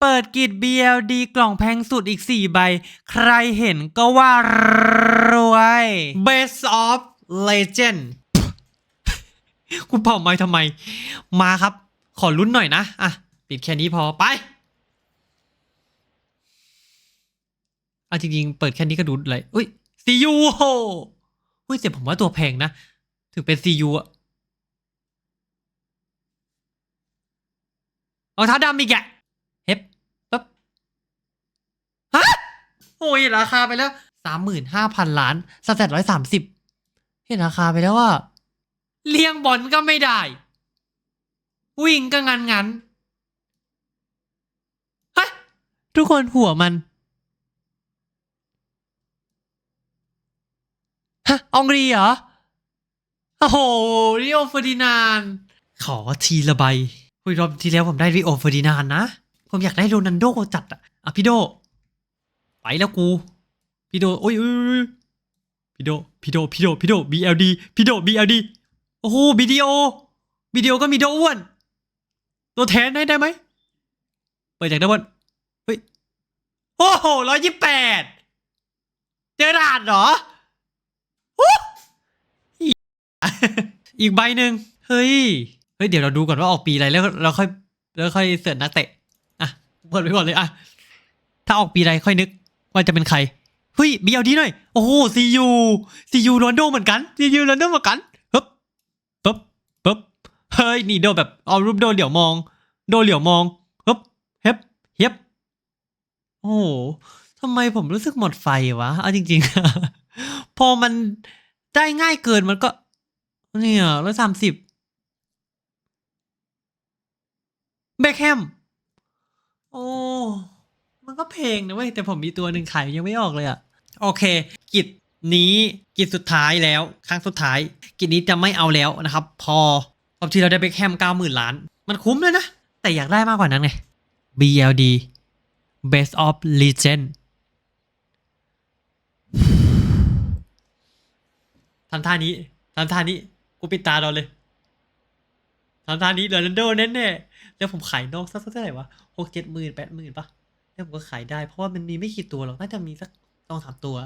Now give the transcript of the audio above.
เปิดกิจ BLD กล่องแพงสุดอีก 4 ใบ ใครเห็นก็ว่ารวย Best of Legend คุณเป่าไม้ทำไม มาครับ ขอลุ้นหน่อยนะ อะ ปิดแค่นี้พอไปอะจริงๆ เปิดแค่นี้ก็ดูเลยอุ้ย CU โหอุ้ยแต่ผมว่าตัวแพงนะ ถึงเป็น CU อะรองเท้าดำอีกอะเฮ็บปั๊บ ฮะ โอ้ ยราคาไปแล้วสามหมื่นห้าพันล้านสแตทร้อยสามสิบเห็นราคาไปแล้วว่า เลี้ยงบอลก็ไม่ได้ วิ่งก็งันงันฮะทุกคนหัวมันฮะองรีเหรอ โอ้โหริโอเฟอร์ดินานขอทีละใบคุยรอบที่แล้วผมได้ริโอเฟอร์ดินานนะ ผมอยากได้โรนันโดจัดอะอะพี่โด แล้วกูพี่โดโอ้ยโอ้ยโอ้ยพี่โดพี่โดพี่โดพี่โด BLD พี่โด BLD โอ้โหวิดีโอวิดีโอก็มีโดอ้วน ตัวแทนได้ได้ไหมเปิดจากด้านบนเฮ้ยโอ้โหร้อยยี่แปดเจอราดเหรออีกใบหนึ่งเฮ้ยเฮ้ยเดี๋ยวเราดูก่อนว่าออกปีอะไรแล้วเราค่อยแล้วค่อยเสิร์ชนักเตะอะเปิดไปก่อนเลยอะถ้าออกปีอะไรค่อยนึก ว่าจะเป็นใครเฮ้ยบีเอาดีหน่อยโอ้โหซียูซียูโรนโดเหมือนกันซียูโรนโดเหมือนกันปึ๊บปึ๊บปึ๊บเฮ้ยนี่โดแบบเอารูปโดเหลียวมอง โดเหลียวมองปึ๊บเฮ็บเฮ็บโอ้โหทำไมผมรู้สึกหมดไฟวะเอาจริง ๆ พอมันได้ง่ายเกินมันก็ เนี่ยร้อยสามสิบเบคแฮม เพลงนะเว้ยแต่ผมมีตัวหนึ่งขายยังไม่ออกเลยอะโอเค กิจนี้กิจสุดท้ายแล้ว ครั้งสุดท้าย กิจนี้จะไม่เอาแล้วนะครับ พอรอบที่เราได้เบคแฮมเก้าหมื่นล้าน มันคุ้มเลยนะ แต่อยากได้มากกว่านั้นไง BLD Best of Legend ทำท่านี้ทำท่านี้ กูปิดตาเราเลยทำท่านี้โรนัลโดแน่แน่ๆแล้วผมขายนอกสักเท่าไหร่วะหกเจ็ดหมื่นแปดหมื่นปะ แล้วผมก็ขายได้ เพราะว่ามันมีไม่กี่ตัวหรอก น่าจะมีสักสองสามตัว